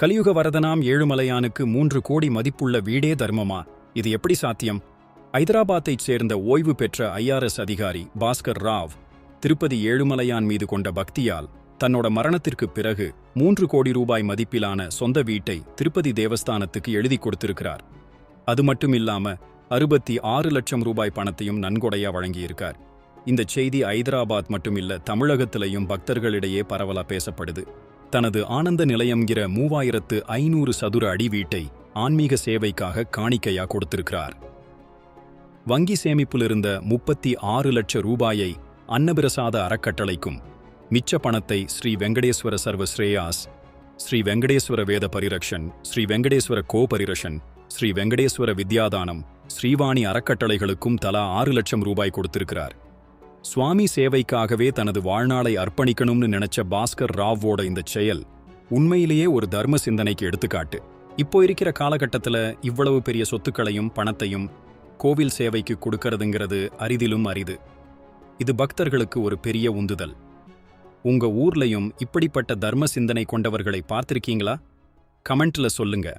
கலியுக வரதனாம் ஏழுமலையானுக்கு மூன்று கோடி மதிப்புள்ள வீடே தர்மமா? இது எப்படி சாத்தியம்? ஐதராபாத்தைச் சேர்ந்த ஓய்வு பெற்ற ஐஆர்எஸ் அதிகாரி பாஸ்கர் ராவ் திருப்பதி ஏழுமலையான் மீது கொண்ட பக்தியால் தன்னோட மரணத்திற்குப் பிறகு மூன்று கோடி ரூபாய் மதிப்பிலான சொந்த வீட்டை திருப்பதி தேவஸ்தானத்துக்கு எழுதி கொடுத்திருக்கிறார். அது மட்டும் இல்லாம அறுபத்தி ஆறு லட்சம் ரூபாய் பணத்தையும் நன்கொடையா வழங்கியிருக்கார். இந்த செய்தி ஐதராபாத் மட்டுமில்ல தமிழகத்திலையும் பக்தர்களிடையே பரவலா பேசப்படுது. தனது ஆனந்த நிலையம்கிற மூவாயிரத்து ஐநூறு சதுர அடி வீட்டை ஆன்மீக சேவைக்காக காணிக்கையா கொடுத்திருக்கிறார். வங்கி சேமிப்பில் இருந்த முப்பத்தி ஆறு லட்ச ரூபாயை அன்னபிரசாத அறக்கட்டளைக்கும் மிச்ச பணத்தை ஸ்ரீ வெங்கடேஸ்வர சர்வ ஸ்ரேயாஸ் ஸ்ரீ வெங்கடேஸ்வர வேத பரிரக்ஷன் ஸ்ரீ வெங்கடேஸ்வர கோ பரிரக்ஷன் ஸ்ரீ வெங்கடேஸ்வர வித்யாதானம் ஸ்ரீவாணி அறக்கட்டளைகளுக்கும் தலா ஆறு லட்சம் ரூபாய் கொடுத்திருக்கிறார். சுவாமி சேவைக்காகவே தனது வாழ்நாளை அர்ப்பணிக்கணும்னு நினைச்ச பாஸ்கர் ராவோட இந்த செயல் உண்மையிலேயே ஒரு தர்ம சிந்தனைக்கு எடுத்துக்காட்டு. இப்போ இருக்கிற காலகட்டத்துல இவ்வளவு பெரிய சொத்துக்களையும் பணத்தையும் கோவில் சேவைக்கு கொடுக்கறதுங்கிறது அரிதிலும் அரிது. இது பக்தர்களுக்கு ஒரு பெரிய உந்துதல். உங்க ஊர்லயும் இப்படிப்பட்ட தர்ம சிந்தனை கொண்டவர்களை பார்த்திருக்கீங்களா? கமெண்ட்ல சொல்லுங்க.